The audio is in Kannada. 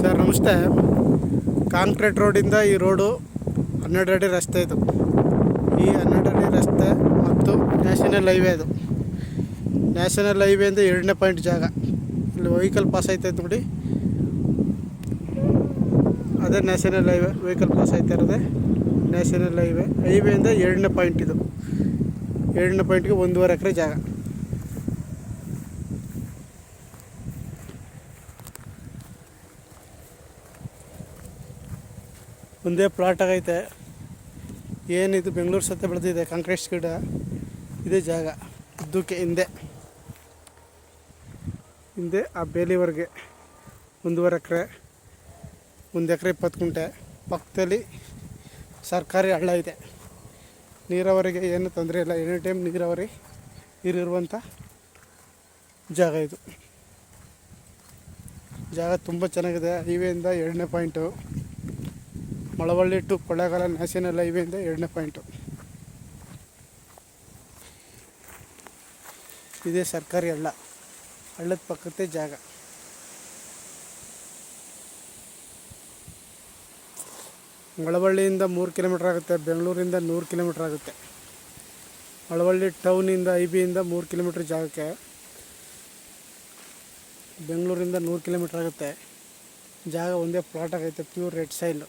ಸರ್ ನಮಸ್ತೆ. ಕಾಂಕ್ರೀಟ್ ರೋಡಿಂದ ಈ ರೋಡು ಹನ್ನೆರಡು ಅಡಿ ರಸ್ತೆ ಇದು. ಈ ಹನ್ನೆರಡು ಅಡಿ ರಸ್ತೆ ಮತ್ತು ನ್ಯಾಷನಲ್ ಹೈವೇ ಇದು ನ್ಯಾಷನಲ್ ಹೈವೇಯಿಂದ ಎರಡನೇ ಪಾಯಿಂಟ್ ಜಾಗ. ಇಲ್ಲಿ ವೆಹಿಕಲ್ ಪಾಸ್ ಆಯ್ತೈತೆ ನೋಡಿ. ಅದೇ ನ್ಯಾಷನಲ್ ಹೈವೇ, ವೆಹಿಕಲ್ ಪಾಸ್ ಆಯ್ತಾ ಇರೋದೆ. National highway. ಹೈವೇಯಿಂದ ಎರಡನೇ ಪಾಯಿಂಟ್ ಇದು. ಎರಡನೇ ಪಾಯಿಂಟ್ಗೆ ಒಂದೂವರೆ ಎಕರೆ ಜಾಗ. ಒಂದೇ ಪ್ಲಾಟ್ ಆಗೈತೆ. ಏನಿದು ಬೆಂಗಳೂರು ಸತ್ತೆ ಬೆಳೆದಿದೆ ಕಾಂಕ್ರೀಟ್ ಗಿಡ ಇದೇ ಜಾಗ. ಉದ್ದಕ್ಕೆ ಹಿಂದೆ. ಹಿಂದೆ ಆ ಬೇಲಿವರೆಗೆ ಒಂದೂವರೆ ಎಕರೆ, ಒಂದು ಎಕರೆ ಇಪ್ಪತ್ತು ಗುಂಟೆ. ಪಕ್ಕದಲ್ಲಿ ಸರ್ಕಾರಿ ಹಳ್ಳ ಇದೆ. ನೀರಾವರಿಗೆ ಏನು ತೊಂದರೆ ಇಲ್ಲ. ಎನಿ ಟೈಮ್ ನೀರಾವರಿ ನೀರಿರುವಂಥ ಜಾಗ ಇದು. ಜಾಗ ತುಂಬ ಚೆನ್ನಾಗಿದೆ. ಹೈವೇಯಿಂದ ಎರಡನೇ point Malavalli to Kollegal national ಹೈವೇಯಿಂದ ಎರಡನೇ ಪಾಯಿಂಟು. ಇದೇ ಸರ್ಕಾರಿ ಹಳ್ಳ. ಹಳ್ಳದ ಪಕ್ಕದೇ ಜಾಗ. ಮಳವಳ್ಳಿಯಿಂದ ಮೂರು ಕಿಲೋಮೀಟ್ರ್ ಆಗುತ್ತೆ, ಬೆಂಗಳೂರಿಂದ ನೂರು ಕಿಲೋಮೀಟ್ರ್ ಆಗುತ್ತೆ. ಮಳವಳ್ಳಿ ಟೌನಿಂದ ಐ ಬಿಯಿಂದ ಮೂರು ಕಿಲೋಮೀಟ್ರ್ ಜಾಗಕ್ಕೆ, ಬೆಂಗಳೂರಿಂದ ನೂರು ಕಿಲೋಮೀಟ್ರ್ ಆಗುತ್ತೆ. ಜಾಗ ಒಂದೇ ಪ್ಲಾಟ್ ಆಗೈತೆ ಪ್ಯೂರ್ ರೆಡ್ ಸೈಲು